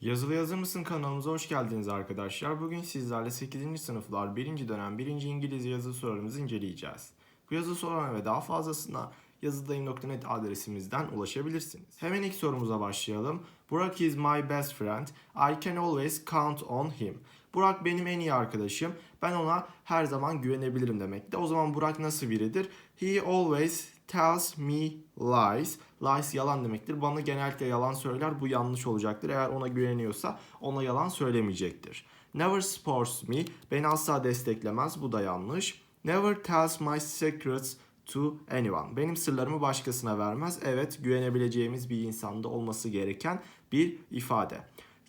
Yazılı Yazır mısın kanalımıza hoş geldiniz arkadaşlar. Bugün sizlerle 8. sınıflar 1. dönem 1. İngilizce yazı sorularımızı inceleyeceğiz. Bu yazı sorularına ve daha fazlasına yazıdayım.net adresimizden ulaşabilirsiniz. Hemen ilk sorumuza başlayalım. Burak is my best friend. I can always count on him. Burak benim en iyi arkadaşım. Ben ona her zaman güvenebilirim demekte. O zaman Burak nasıl biridir? He always tells me lies. Lies yalan demektir. Bana genellikle yalan söyler. Bu yanlış olacaktır. Eğer ona güveniyorsa ona yalan söylemeyecektir. Never supports me. Beni asla desteklemez. Bu da yanlış. Never tells my secrets to anyone. Benim sırlarımı başkasına vermez. Evet, güvenebileceğimiz bir insanda olması gereken bir ifade.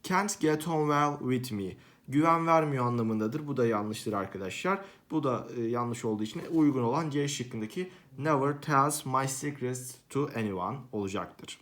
Can't get on well with me. Güven vermiyor anlamındadır. Bu da yanlıştır arkadaşlar. Bu da e, yanlış olduğu için uygun olan C şıkkındaki never tells my secrets to anyone olacaktır.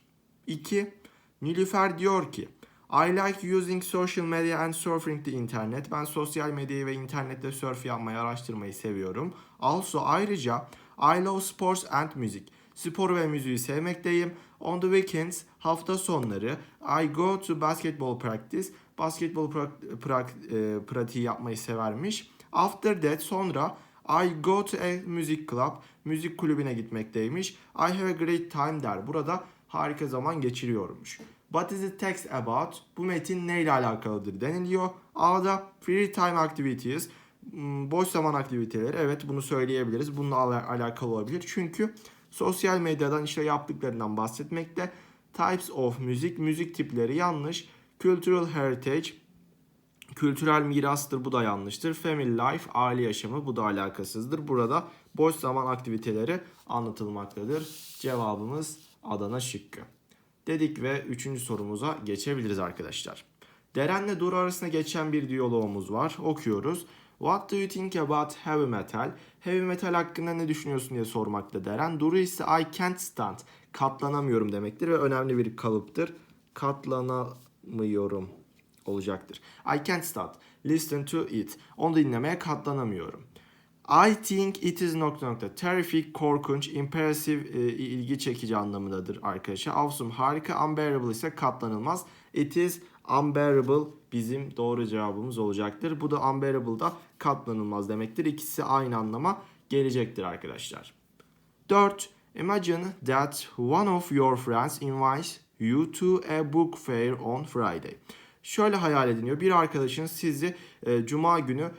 2. Nilüfer diyor ki I like using social media and surfing the internet. Ben sosyal medyayı ve internette surf yapmayı, araştırmayı seviyorum. Also ayrıca I love sports and music. Spor ve müziği sevmekteyim. On the weekends, hafta sonları I go to basketball practice. Basketbol pra- pra- e, pratiği yapmayı severmiş. After that sonra I go to a music club. Müzik kulübüne gitmekteymiş. I have a great time der. Burada harika zaman geçiriyormuş. What is the text about? Bu metin neyle alakalıdır deniliyor. A'da free time activities. Hmm, Boş zaman aktiviteleri. Evet bunu söyleyebiliriz. Bununla ala- alakalı olabilir. Çünkü sosyal medyadan işte yaptıklarından bahsetmekte. Types of music. Müzik tipleri yanlış. Cultural heritage. Kültürel mirastır bu da yanlıştır. Family life, aile yaşamı bu da alakasızdır. Burada boş zaman aktiviteleri anlatılmaktadır. Cevabımız Adana şıkkı. Dedik ve üçüncü sorumuza geçebiliriz arkadaşlar. Deren'le Duru arasında geçen bir diyalogumuz var. Okuyoruz. What do you think about heavy metal? Heavy metal hakkında ne düşünüyorsun diye sormakta Deren. Duru ise I can't stand. Katlanamıyorum demektir ve önemli bir kalıptır. Katlanamıyorum olacaktır. I can't stand. Listen to it. Onu dinlemeye katlanamıyorum. I think it is nokta nokta terrific, korkunç, impressive, e, ilgi çekici anlamındadır arkadaşlar. Awesome, harika, unbearable ise katlanılmaz. It is unbearable bizim doğru cevabımız olacaktır. Bu da unbearable da katlanılmaz demektir. İkisi aynı anlama gelecektir arkadaşlar. 4. Imagine that one of your friends invites you to a book fair on Friday. Şöyle hayal ediniyor. Bir arkadaşın sizi e, cuma günü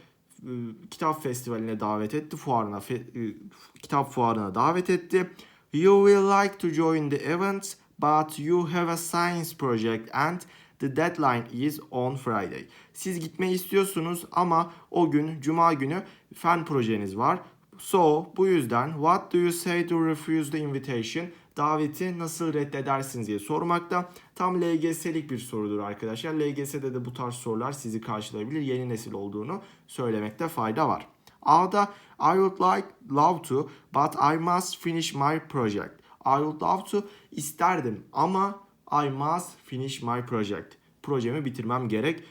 e, kitap festivaline davet etti, fuarına fe- e, kitap fuarına davet etti. You will like to join the event, but you have a science project and the deadline is on Friday. Siz gitmeyi istiyorsunuz ama o gün cuma günü fen projeniz var. So bu yüzden what do you say to refuse the invitation? Daveti nasıl reddedersiniz diye sormakta. Tam LGS'lik bir sorudur arkadaşlar. LGS'de de bu tarz sorular sizi karşılayabilir. Yeni nesil olduğunu söylemekte fayda var. A'da I would like love to but I must finish my project. I would love to isterdim ama I must finish my project. Projemi bitirmem gerek.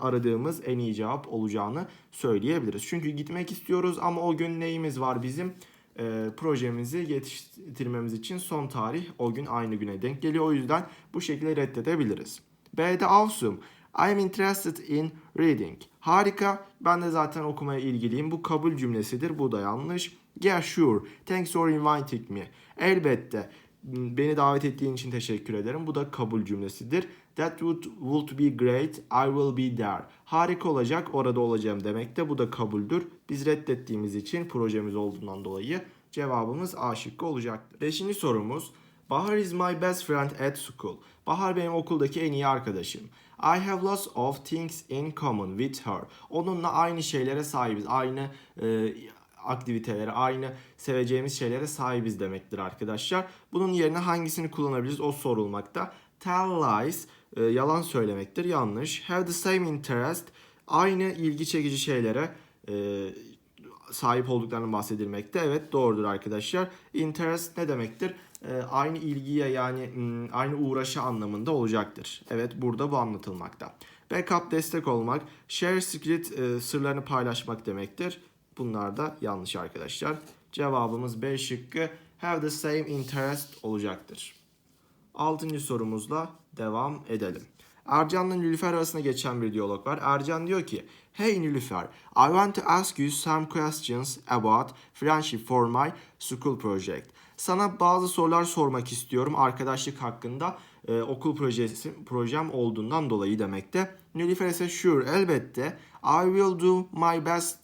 Aradığımız en iyi cevap olacağını söyleyebiliriz. Çünkü gitmek istiyoruz ama o gün neyimiz var bizim? Ee, projemizi yetiştirmemiz için son tarih o gün aynı güne denk geliyor. O yüzden bu şekilde reddedebiliriz. B'de awesome. I am interested in reading. Harika. Ben de zaten okumaya ilgiliyim. Bu kabul cümlesidir. Bu da yanlış. Yeah sure. Thanks for inviting me. Elbette. Beni davet ettiğin için teşekkür ederim. Bu da kabul cümlesidir. That would, would be great. I will be there. Harika olacak. Orada olacağım demekte. Bu da kabuldür. Biz reddettiğimiz için projemiz olduğundan dolayı cevabımız A şıkkı olacaktır. Beşinci sorumuz. Bahar is my best friend at school. Bahar benim okuldaki en iyi arkadaşım. I have lots of things in common with her. Onunla aynı şeylere sahibiz. Aynı e, aktivitelere, aynı seveceğimiz şeylere sahibiz demektir arkadaşlar. Bunun yerine hangisini kullanabiliriz o sorulmakta. Tell lies, e, yalan söylemektir. Yanlış. Have the same interest, aynı ilgi çekici şeylere e, sahip olduklarının bahsedilmekte. Evet doğrudur arkadaşlar. Interest ne demektir? Ee, aynı ilgiye yani hmm, aynı uğraşı anlamında olacaktır. Evet burada bu anlatılmakta. Backup destek olmak, share secret e, sırlarını paylaşmak demektir. Bunlar da yanlış arkadaşlar. Cevabımız B şıkkı have the same interest olacaktır. Altıncı sorumuzla devam edelim. Ercan'la Nilüfer arasında geçen bir diyalog var. Ercan diyor ki Hey Nilüfer, I want to ask you some questions about friendship for my school project. Sana bazı sorular sormak istiyorum arkadaşlık hakkında e, okul projesi projem olduğundan dolayı demekte. Nilüfer ise sure elbette I will do my best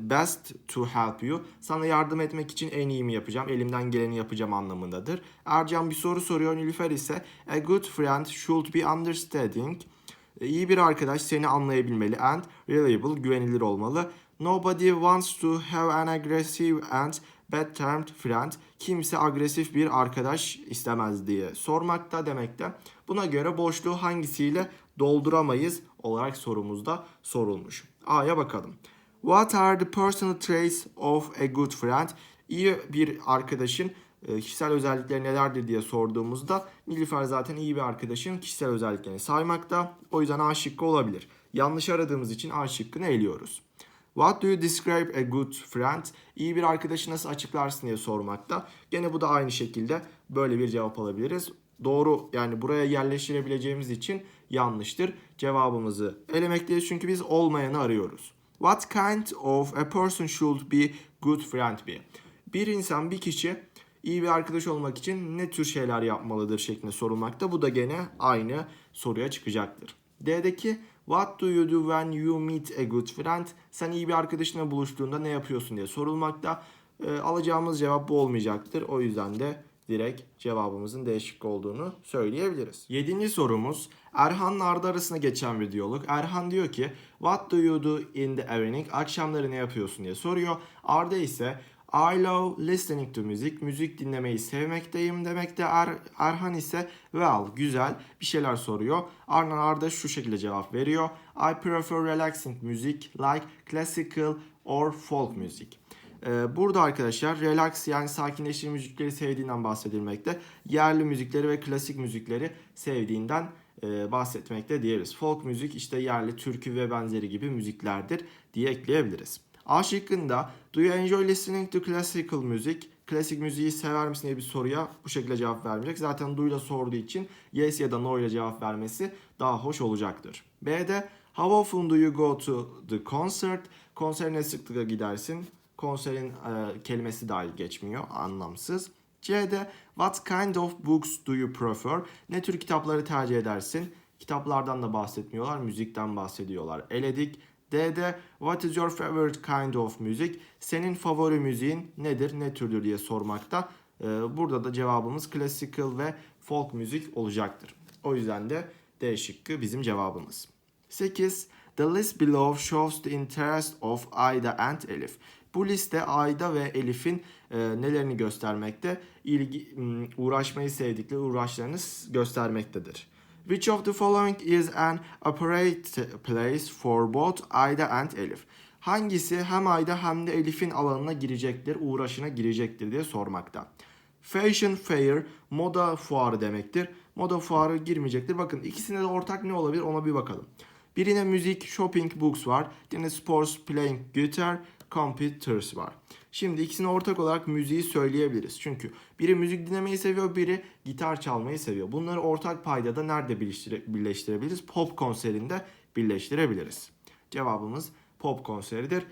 best to help you. Sana yardım etmek için en iyimi yapacağım. Elimden geleni yapacağım anlamındadır. Ercan bir soru soruyor. Nilüfer ise a good friend should be understanding. İyi bir arkadaş seni anlayabilmeli and reliable, güvenilir olmalı. Nobody wants to have an aggressive and bad termed friend. Kimse agresif bir arkadaş istemez diye sormakta demekte. Buna göre boşluğu hangisiyle dolduramayız olarak sorumuzda sorulmuş. A'ya bakalım. What are the personal traits of a good friend? İyi bir arkadaşın e, kişisel özellikleri nelerdir diye sorduğumuzda Nilüfer zaten iyi bir arkadaşın kişisel özelliklerini saymakta. O yüzden A şıkkı olabilir. Yanlış aradığımız için A şıkkını eliyoruz. What do you describe a good friend? İyi bir arkadaşı nasıl açıklarsın diye sormakta. Gene bu da aynı şekilde böyle bir cevap alabiliriz. Doğru yani buraya yerleştirebileceğimiz için yanlıştır. Cevabımızı elemekteyiz çünkü biz olmayanı arıyoruz. What kind of a person should be good friend be? Bir insan, bir kişi iyi bir arkadaş olmak için ne tür şeyler yapmalıdır şeklinde sorulmakta. Bu da gene aynı soruya çıkacaktır. D'deki What do you do when you meet a good friend? Sen iyi bir arkadaşınla buluştuğunda ne yapıyorsun diye sorulmakta. E, alacağımız cevap bu olmayacaktır. O yüzden de direkt cevabımızın değişik olduğunu söyleyebiliriz. Yedinci sorumuz Erhan'la Arda arasında geçen bir diyalog. Erhan diyor ki What do you do in the evening? Akşamları ne yapıyorsun diye soruyor. Arda ise I love listening to music. Müzik dinlemeyi sevmekteyim demekte. Er, Erhan ise well, güzel bir şeyler soruyor. Ardından Arda şu şekilde cevap veriyor. I prefer relaxing music like classical or folk music. Ee, burada arkadaşlar relax yani sakinleştirici müzikleri sevdiğinden bahsedilmekte. Yerli müzikleri ve klasik müzikleri sevdiğinden e, bahsetmekte diyebiliriz. Folk müzik işte yerli türkü ve benzeri gibi müziklerdir diye ekleyebiliriz. A şıkkında Do you enjoy listening to classical music? Klasik müziği sever misin diye bir soruya bu şekilde cevap vermeyecek. Zaten do sorduğu için yes ya da no ile cevap vermesi daha hoş olacaktır. B'de How often do you go to the concert? Konserine sıklıkla gidersin. Konserin e, kelimesi dahi geçmiyor. Anlamsız. C'de What kind of books do you prefer? Ne tür kitapları tercih edersin? Kitaplardan da bahsetmiyorlar, müzikten bahsediyorlar. Eledik. D'de What is your favorite kind of music? Senin favori müziğin nedir, ne türdür diye sormakta. Ee, burada da cevabımız classical ve folk müzik olacaktır. O yüzden de D şıkkı bizim cevabımız. 8. The list below shows the interest of Ayda and Elif. Bu liste Ayda ve Elif'in e, nelerini göstermekte? İlgi, uğraşmayı sevdikleri uğraşlarını göstermektedir. Which of the following is an appropriate place for both Ayda and Elif? Hangisi hem Ayda hem de Elif'in alanına girecektir, uğraşına girecektir diye sormakta. Fashion fair, moda fuarı demektir. Moda fuarı girmeyecektir. Bakın ikisinde de ortak ne olabilir ona bir bakalım. Birine müzik, shopping, books var. Diğerine sports, playing guitar, computers var. Şimdi ikisine ortak olarak müziği söyleyebiliriz. Çünkü biri müzik dinlemeyi seviyor, biri gitar çalmayı seviyor. Bunları ortak paydada nerede birleştire, birleştirebiliriz? Pop konserinde birleştirebiliriz. Cevabımız pop konseridir.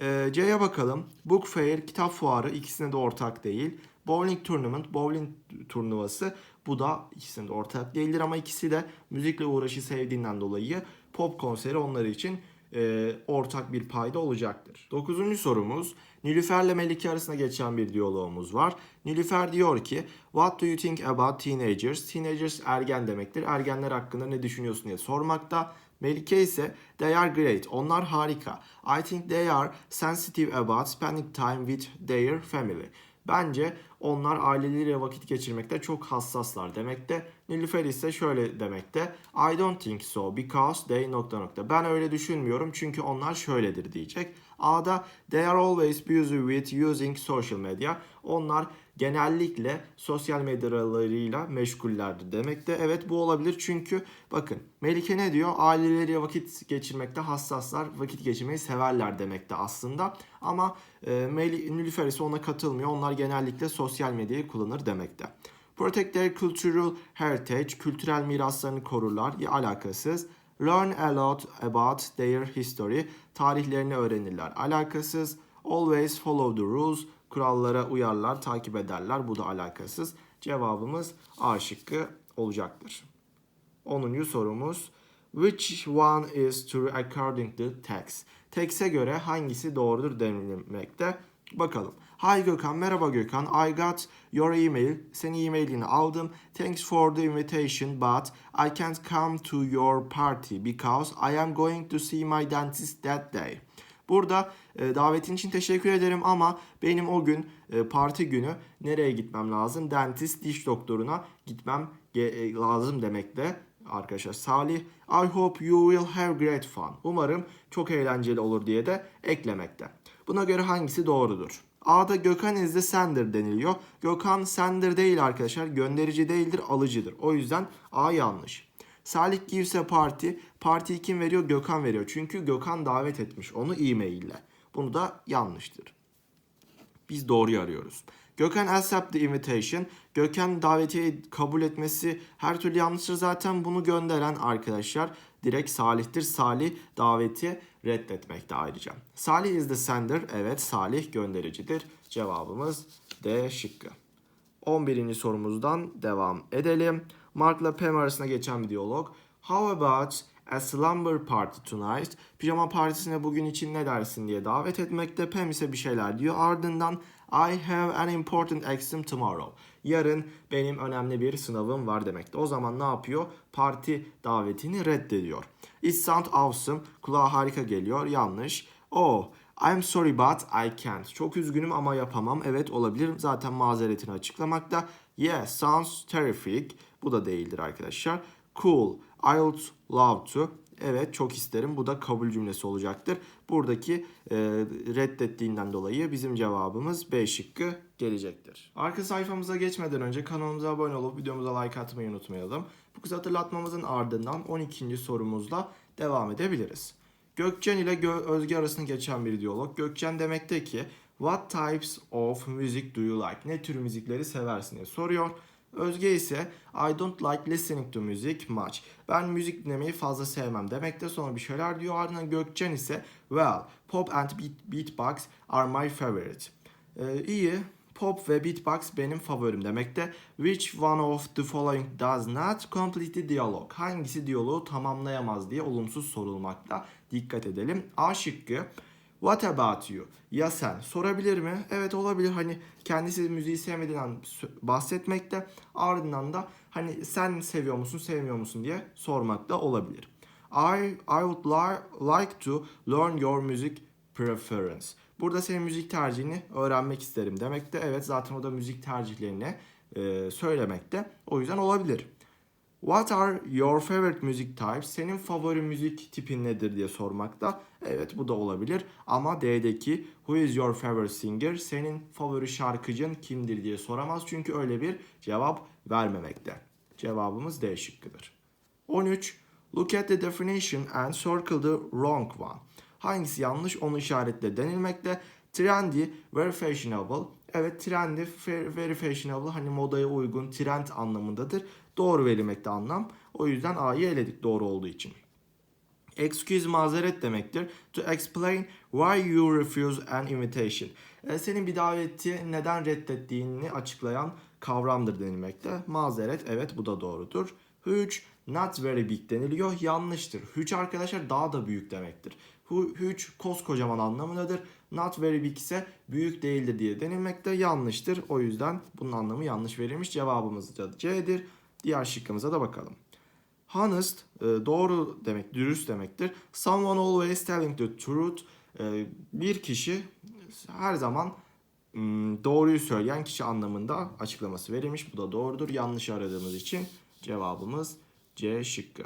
Ee, C'ye bakalım. Book Fair, kitap fuarı ikisine de ortak değil. Bowling Tournament, bowling turnuvası bu da ikisinde ortak değildir ama ikisi de müzikle uğraşı sevdiğinden dolayı pop konseri onlar için e, ortak bir payda olacaktır. Dokuzuncu sorumuz Nilüfer'le Melike arasında geçen bir diyalogumuz var. Nilüfer diyor ki What do you think about teenagers? Teenagers ergen demektir. Ergenler hakkında ne düşünüyorsun diye sormakta. Melike ise they are great. Onlar harika. I think they are sensitive about spending time with their family. Bence onlar aileleriyle vakit geçirmekte çok hassaslar demekte. Nilüfer ise şöyle demekte. I don't think so because they nokta nokta. Ben öyle düşünmüyorum çünkü onlar şöyledir diyecek. A'da they are always busy with using social media. Onlar genellikle sosyal medyalarıyla meşgullerdir demekte. Evet bu olabilir çünkü bakın Melike ne diyor? Aileleriyle vakit geçirmekte hassaslar, vakit geçirmeyi severler demekte aslında. Ama e, Nilüfer ise ona katılmıyor. Onlar genellikle sosyal medyayı kullanır demekte. Protect their cultural heritage, kültürel miraslarını korurlar. Ya alakasız. Learn a lot about their history, tarihlerini öğrenirler. Alakasız. Always follow the rules, kurallara uyarlar, takip ederler. Bu da alakasız. Cevabımız A şıkkı olacaktır. 10. sorumuz. Which one is true according to text? Text'e göre hangisi doğrudur denilmekte. Bakalım. Hi Gökhan, merhaba Gökhan. I got your email. Senin e-mailini aldım. Thanks for the invitation but I can't come to your party because I am going to see my dentist that day. Burada e, davetin için teşekkür ederim ama benim o gün e, parti günü nereye gitmem lazım? Dentist, diş doktoruna gitmem e, lazım demekte arkadaşlar. Salih, I hope you will have great fun. Umarım çok eğlenceli olur diye de eklemekte. Buna göre hangisi doğrudur? A'da Gökhan is the sender deniliyor. Gökhan sender değil arkadaşlar. Gönderici değildir, alıcıdır. O yüzden A yanlış. Salih gives a party. Partiyi kim veriyor? Gökhan veriyor. Çünkü Gökhan davet etmiş onu e-mail ile. Bunu da yanlıştır. Biz doğruyu arıyoruz. Gökhan accept the invitation. Gökhan davetiye kabul etmesi her türlü yanlıştır zaten. Bunu gönderen arkadaşlar direkt Salih'tir. Salih daveti reddetmekte ayrıca. Salih is the sender. Evet Salih göndericidir. Cevabımız D şıkkı. 11. sorumuzdan devam edelim. Mark'la Pam arasında geçen bir diyalog. How about a slumber party tonight? Pijama partisine bugün için ne dersin diye davet etmekte. Pam ise bir şeyler diyor. Ardından I have an important exam tomorrow. Yarın benim önemli bir sınavım var demekte. O zaman ne yapıyor? Parti davetini reddediyor. It sounds awesome. Kulağa harika geliyor. Yanlış. Oh, I'm sorry but I can't. Çok üzgünüm ama yapamam. Evet olabilir. Zaten mazeretini açıklamakta. Yes, sounds terrific. Bu da değildir arkadaşlar. Cool. I would love to. Evet çok isterim. Bu da kabul cümlesi olacaktır. Buradaki e, reddettiğinden dolayı bizim cevabımız B şıkkı gelecektir. Arka sayfamıza geçmeden önce kanalımıza abone olup videomuza like atmayı unutmayalım. Bu kısa hatırlatmamızın ardından 12. sorumuzla devam edebiliriz. Gökçen ile Gö- Özge arasında geçen bir diyalog. Gökçen demekte ki What types of music do you like? Ne tür müzikleri seversin diye soruyor. Özge ise I don't like listening to music much. Ben müzik dinlemeyi fazla sevmem demekte sonra bir şeyler diyor. Ardından Gökçen ise Well, pop and beat, beatbox are my favorite. Ee, iyi, pop ve beatbox benim favorim demekte. Which one of the following does not complete the dialogue? Hangisi diyaloğu tamamlayamaz diye olumsuz sorulmakta. Dikkat edelim. A şıkkı. What about you? Ya sen? Sorabilir mi? Evet olabilir. Hani kendisi müziği sevmediğinden bahsetmekte. Ardından da hani sen seviyor musun, sevmiyor musun diye sormak da olabilir. I, I would li- like to learn your music preference. Burada senin müzik tercihini öğrenmek isterim demekte. Evet zaten o da müzik tercihlerini e, söylemekte. O yüzden olabilir. What are your favorite music types? Senin favori müzik tipin nedir diye sormakta. Evet bu da olabilir. Ama D'deki Who is your favorite singer? Senin favori şarkıcın kimdir diye soramaz. Çünkü öyle bir cevap vermemekte. Cevabımız D şıkkıdır. 13. Look at the definition and circle the wrong one. Hangisi yanlış onu işaretle denilmekte. Trendy, very fashionable. Evet trendy, very fashionable hani modaya uygun, trend anlamındadır. Doğru verilmekte anlam. O yüzden A'yı eledik doğru olduğu için. Excuse mazeret demektir. To explain why you refuse an invitation. E, senin bir daveti neden reddettiğini açıklayan kavramdır denilmekte. Mazeret evet bu da doğrudur. Huge not very big deniliyor. Yanlıştır. Huge arkadaşlar daha da büyük demektir. Hu- Huge koskocaman anlamındadır. Not very big ise büyük değildir diye denilmekte yanlıştır. O yüzden bunun anlamı yanlış verilmiş. Cevabımız da C'dir. Diğer şıkkımıza da bakalım. Honest e, doğru demek, dürüst demektir. Someone always telling the truth. e, Bir kişi her zaman mm, doğruyu söyleyen kişi anlamında açıklaması verilmiş. Bu da doğrudur. Yanlış aradığımız için cevabımız C şıkkı.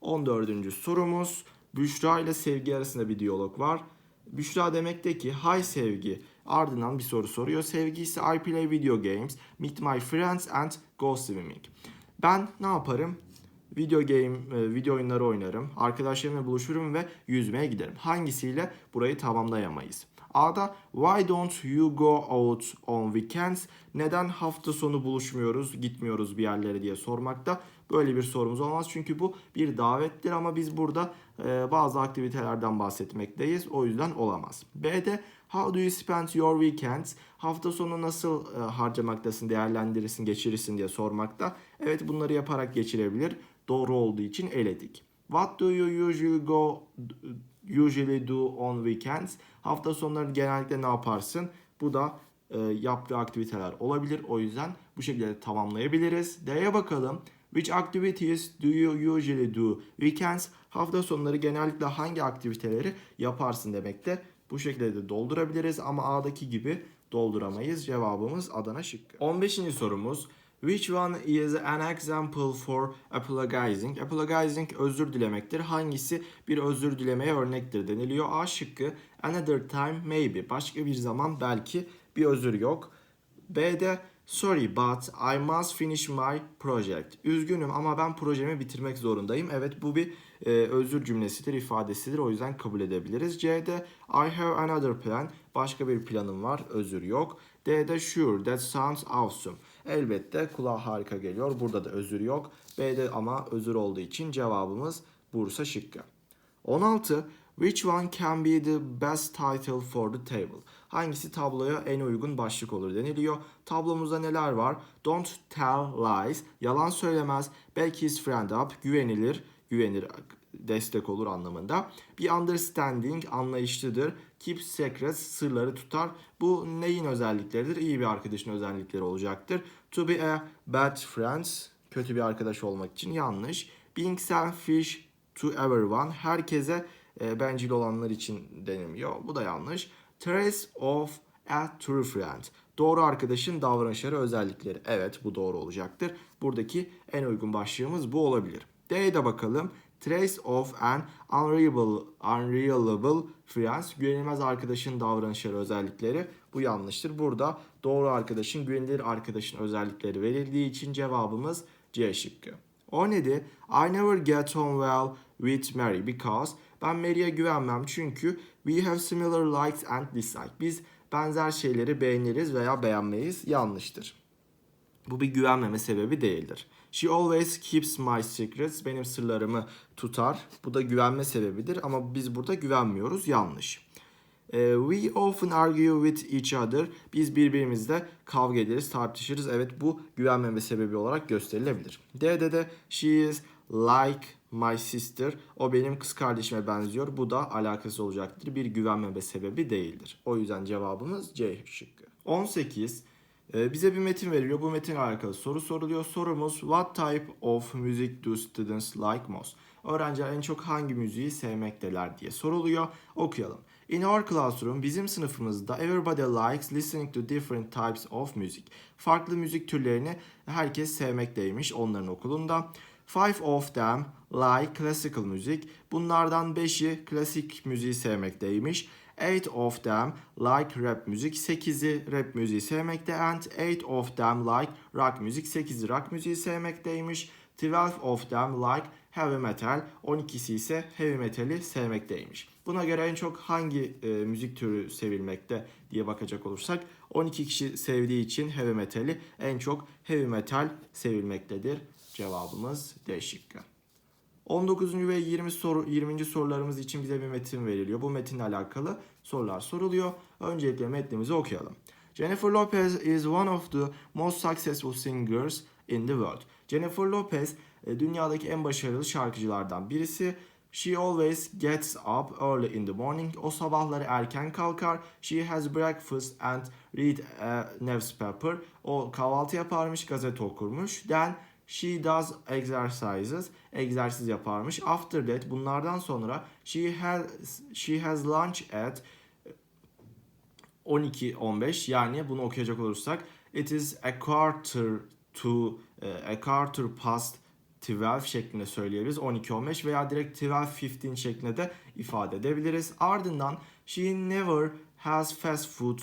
14. sorumuz. Büşra ile Sevgi arasında bir diyalog var. Büşra demekte ki Hi Sevgi ardından bir soru soruyor. Sevgi ise I play video games, meet my friends and go swimming. Ben ne yaparım? Video game, e, video oyunları oynarım. Arkadaşlarımla buluşurum ve yüzmeye giderim. Hangisiyle burayı tamamlayamayız? A'da why don't you go out on weekends? Neden hafta sonu buluşmuyoruz, gitmiyoruz bir yerlere diye sormakta. Böyle bir sorumuz olmaz çünkü bu bir davettir ama biz burada e, bazı aktivitelerden bahsetmekteyiz. O yüzden olamaz. B'de how do you spend your weekends? Hafta sonu nasıl e, harcamaktasın, değerlendirirsin, geçirirsin diye sormakta. Evet bunları yaparak geçirebilir. Doğru olduğu için eledik. What do you usually go usually do on weekends? Hafta sonları genellikle ne yaparsın? Bu da e, yaptığı aktiviteler olabilir. O yüzden bu şekilde tamamlayabiliriz. D'ye bakalım. Which activities do you usually do? Weekends hafta sonları genellikle hangi aktiviteleri yaparsın demekte. Bu şekilde de doldurabiliriz ama A'daki gibi dolduramayız. Cevabımız Adana şıkkı. 15. sorumuz. Which one is an example for apologizing? Apologizing özür dilemektir. Hangisi bir özür dilemeye örnektir deniliyor. A şıkkı another time maybe. Başka bir zaman belki bir özür yok. B'de sorry but I must finish my project. Üzgünüm ama ben projemi bitirmek zorundayım. Evet bu bir e, özür cümlesidir, ifadesidir. O yüzden kabul edebiliriz. C'de I have another plan. Başka bir planım var. Özür yok. D'de sure that sounds awesome. Elbette kulağa harika geliyor. Burada da özür yok. B'de ama özür olduğu için cevabımız Bursa şıkkı. 16. Which one can be the best title for the table? Hangisi tabloya en uygun başlık olur deniliyor. Tablomuzda neler var? Don't tell lies. Yalan söylemez. Back his friend up. Güvenilir. Güvenir destek olur anlamında. Bir understanding anlayışlıdır. Keep secrets sırları tutar. Bu neyin özellikleridir? İyi bir arkadaşın özellikleri olacaktır. To be a bad friend kötü bir arkadaş olmak için yanlış. Being selfish to everyone herkese e, bencil olanlar için deniliyor. Bu da yanlış. Trace of a true friend. Doğru arkadaşın davranışları özellikleri. Evet bu doğru olacaktır. Buradaki en uygun başlığımız bu olabilir. D'ye de bakalım. Trace of an unreliable, unreliable friend. Güvenilmez arkadaşın davranışları özellikleri. Bu yanlıştır. Burada doğru arkadaşın, güvenilir arkadaşın özellikleri verildiği için cevabımız C şıkkı. 17. I never get on well with Mary because ben Mary'e güvenmem çünkü we have similar likes and dislikes. Biz benzer şeyleri beğeniriz veya beğenmeyiz. Yanlıştır. Bu bir güvenmeme sebebi değildir. She always keeps my secrets. Benim sırlarımı tutar. Bu da güvenme sebebidir ama biz burada güvenmiyoruz. Yanlış. Ee, we often argue with each other. Biz birbirimizle kavga ederiz, tartışırız. Evet bu güvenmeme sebebi olarak gösterilebilir. D'de de she is like my sister. O benim kız kardeşime benziyor. Bu da alakası olacaktır. Bir güvenmeme sebebi değildir. O yüzden cevabımız C şıkkı. 18. Ee, bize bir metin veriliyor. Bu metinle alakalı soru soruluyor. Sorumuz What type of music do students like most? Öğrenciler en çok hangi müziği sevmekteler diye soruluyor. Okuyalım. In our classroom, bizim sınıfımızda everybody likes listening to different types of music. Farklı müzik türlerini herkes sevmekteymiş onların okulunda. Five of them like classical music. Bunlardan beşi klasik müziği sevmekteymiş. Eight of them like rap müzik. Sekizi rap müziği sevmekte. And eight of them like rock müzik. Sekizi rock müziği sevmekteymiş. Twelve of them like heavy metal. 12'si ise heavy metali sevmekteymiş. Buna göre en çok hangi e, müzik türü sevilmekte diye bakacak olursak 12 kişi sevdiği için heavy metali en çok heavy metal sevilmektedir. Cevabımız D şıkkı. 19. ve 20 soru 20. sorularımız için bize bir metin veriliyor. Bu metinle alakalı sorular soruluyor. Öncelikle metnimizi okuyalım. Jennifer Lopez is one of the most successful singers in the world. Jennifer Lopez e, dünyadaki en başarılı şarkıcılardan birisi. She always gets up early in the morning. O sabahları erken kalkar. She has breakfast and read a newspaper. O kahvaltı yaparmış, gazete okurmuş. Then she does exercises. Egzersiz yaparmış. After that bunlardan sonra she has she has lunch at 12-15 yani bunu okuyacak olursak it is a quarter to e, a quarter past 12 şeklinde söyleyebiliriz. 12-15 veya direkt 12-15 şeklinde de ifade edebiliriz. Ardından she never has fast food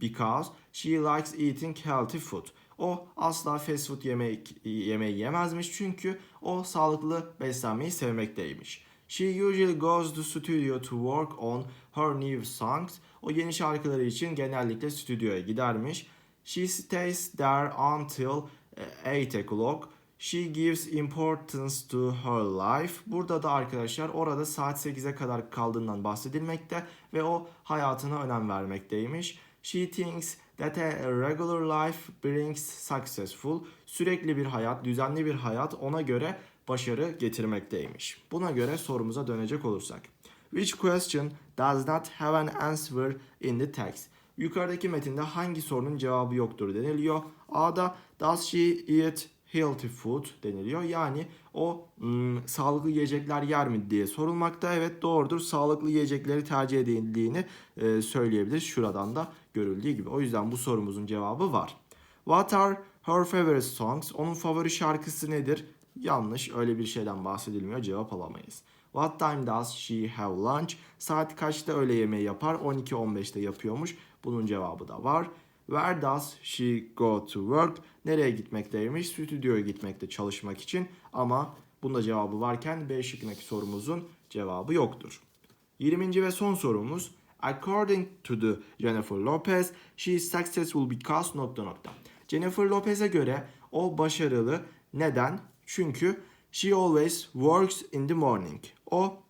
because she likes eating healthy food. O asla fast food yemek, yemeği yemezmiş çünkü o sağlıklı beslenmeyi sevmekteymiş. She usually goes to studio to work on her new songs. O yeni şarkıları için genellikle stüdyoya gidermiş. She stays there until eh, 8 o'clock. She gives importance to her life. Burada da arkadaşlar orada saat 8'e kadar kaldığından bahsedilmekte ve o hayatına önem vermekteymiş. She thinks that a regular life brings successful. Sürekli bir hayat, düzenli bir hayat ona göre başarı getirmekteymiş. Buna göre sorumuza dönecek olursak. Which question does not have an answer in the text? Yukarıdaki metinde hangi sorunun cevabı yoktur deniliyor. A'da does she eat healthy food deniliyor. Yani o hmm, sağlıklı yiyecekler yer mi diye sorulmakta. Evet doğrudur. Sağlıklı yiyecekleri tercih edildiğini e, söyleyebiliriz. Şuradan da görüldüğü gibi. O yüzden bu sorumuzun cevabı var. What are her favorite songs? Onun favori şarkısı nedir? Yanlış. Öyle bir şeyden bahsedilmiyor. Cevap alamayız. What time does she have lunch? Saat kaçta öğle yemeği yapar? 12-15'te yapıyormuş. Bunun cevabı da var. Where does she go to work? Nereye gitmekteymiş? Stüdyoya gitmekte çalışmak için. Ama bunda cevabı varken B şıkkındaki sorumuzun cevabı yoktur. 20. ve son sorumuz. According to the Jennifer Lopez, she is successful because nokta nokta. Jennifer Lopez'e göre o başarılı. Neden? Çünkü she always works in the morning. O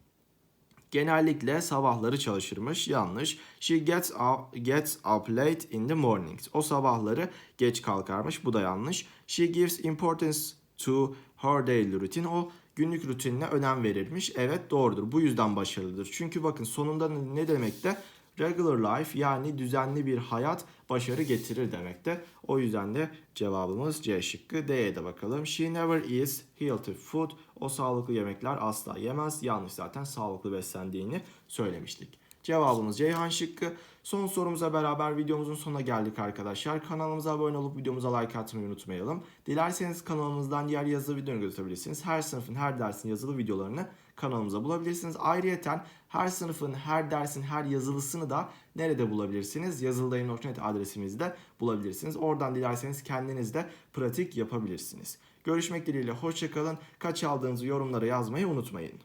genellikle sabahları çalışırmış. Yanlış. She gets up, gets up late in the mornings. O sabahları geç kalkarmış. Bu da yanlış. She gives importance to her daily routine. O günlük rutinine önem verirmiş. Evet doğrudur. Bu yüzden başarılıdır. Çünkü bakın sonunda ne demekte? Regular life yani düzenli bir hayat başarı getirir demekte. O yüzden de cevabımız C şıkkı. D'ye de bakalım. She never eats healthy food. O sağlıklı yemekler asla yemez. Yanlış zaten sağlıklı beslendiğini söylemiştik. Cevabımız Ceyhan şıkkı. Son sorumuza beraber videomuzun sonuna geldik arkadaşlar. Kanalımıza abone olup videomuza like atmayı unutmayalım. Dilerseniz kanalımızdan diğer yazılı videoları götürebilirsiniz. Her sınıfın, her dersin yazılı videolarını kanalımıza bulabilirsiniz. Ayrıyeten her sınıfın, her dersin, her yazılısını da nerede bulabilirsiniz? Yazıldayım.net adresimizde bulabilirsiniz. Oradan dilerseniz kendiniz de pratik yapabilirsiniz. Görüşmek dileğiyle hoşçakalın. Kaç aldığınızı yorumlara yazmayı unutmayın.